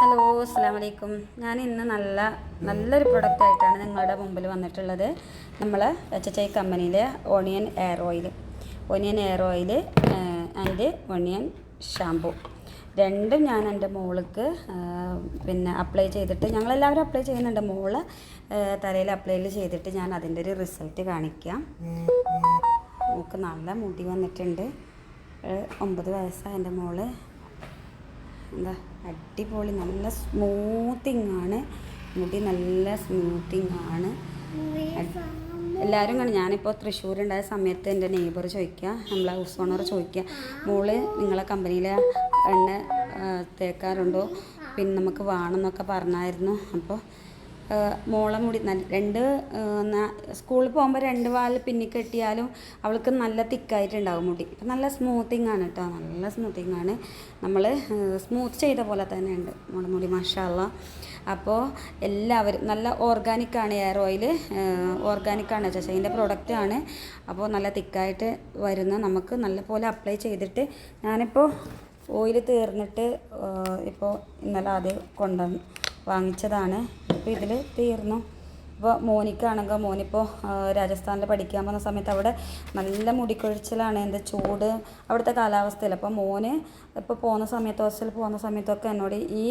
Hello അസ്സാം വലൈക്കും ഞാൻ ഇന്ന് നല്ല നല്ലൊരു പ്രൊഡക്റ്റ് ആയിട്ടാണ് നിങ്ങളുടെ മുമ്പിൽ വന്നിട്ടുള്ളത്. നമ്മൾ എച്ച് എച്ച് ഐ കമ്പനിയിലെ onion hair oil onion hair oil and onion shampoo രണ്ടും ഞാൻ എന്റെ മോൾക്ക് പിന്നെ അപ്ലൈ ചെയ്തിട്ട് ഞങ്ങളെല്ലാവരും അപ്ലൈ ചെയ്യുന്നുണ്ട്. മോൾ തലയിൽ അപ്ലൈ ചെയ്തിട്ട് ഞാൻ അതിന്റെ ഒരു റിസൾട്ട് കാണിക്കാം. മോൾക്ക് നല്ല മുടി വന്നിട്ടുണ്ട്. ഒമ്പത് വയസ്സാണ് എന്റെ മോൾ. എന്താ അടിപൊളി നല്ല സ്മൂത്തിങ് ആണ്. മുടി നല്ല സ്മൂത്തിങ് ആണ്. എല്ലാവരും കാണും ഞാനിപ്പോൾ തൃശ്ശൂരുണ്ടായ സമയത്ത് എന്റെ നെയ്ബർ ചോദിക്കുക നമ്മളെ ഹൗസ് ഓണർ ചോദിക്കുക മോൾ നിങ്ങളെ കമ്പനിയിലെ എണ്ണ തേക്കാറുണ്ടോ? പിന്നെ നമുക്ക് വേണമെന്നൊക്കെ പറഞ്ഞായിരുന്നു. അപ്പോൾ മോളെ മുടി നല്ല രണ്ട് സ്കൂളിൽ പോകുമ്പോൾ രണ്ട് വാൽ പിന്നി കെട്ടിയാലും അവൾക്ക് നല്ല തിക്കായിട്ടുണ്ടാവും മുടി. ഇപ്പം നല്ല സ്മൂത്തിങ് ആണ് കേട്ടോ നല്ല സ്മൂത്തിങ് ആണ്. നമ്മൾ സ്മൂത്ത് ചെയ്ത പോലെ തന്നെ ഉണ്ട് നമ്മുടെ മുടി മഷാല്ല അപ്പോൾ എല്ലാവരും നല്ല ഓർഗാനിക് ആണ് എയർ ഓയിൽ ഓർഗാനിക് ആണ് ശശിന്റെ പ്രോഡക്റ്റ് ആണ്. അപ്പോൾ നല്ല തിക്കായിട്ട് വരുന്ന നമുക്ക് നല്ല പോലെ അപ്ലൈ ചെയ്തിട്ട് ഞാനിപ്പോൾ ഓയിൽ തീർന്നിട്ട് ഇപ്പോൾ ഇന്നലെ ആദ്യം കൊണ്ടുവന്ന് വാങ്ങിച്ചതാണ്. അപ്പോൾ ഇതിൽ തീർന്നു. ഇപ്പോൾ മോനിക്കാണെങ്കിൽ മോനിപ്പോൾ രാജസ്ഥാനിൽ പഠിക്കാൻ പോകുന്ന സമയത്ത് അവിടെ നല്ല മുടിക്കൊഴിച്ചിലാണ് എന്താ ചൂട് അവിടുത്തെ കാലാവസ്ഥയിൽ അപ്പോൾ മോന് ഇപ്പോൾ പോകുന്ന സമയത്ത് ഹോസ്റ്റലിൽ പോകുന്ന സമയത്തൊക്കെ എന്നോട് ഈ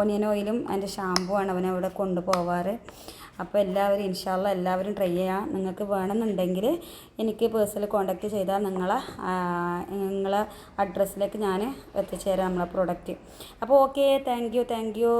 ഒനിയൻ ഓയിലും അതിന്റെ ഷാമ്പു ആണ് അവനെ അവിടെ കൊണ്ടുപോവാറ്. അപ്പോൾ എല്ലാവരും ഇൻഷാല്ല എല്ലാവരും ട്രൈ ചെയ്യാം. നിങ്ങൾക്ക് വേണമെന്നുണ്ടെങ്കിൽ എനിക്ക് പേഴ്സണൽ കോൺടാക്റ്റ് ചെയ്താൽ നിങ്ങളെ നിങ്ങളെ അഡ്രസ്സിലേക്ക് ഞാൻ എത്തിച്ചേരാം നമ്മളെ പ്രോഡക്റ്റ്. അപ്പോൾ okay thank you thank you.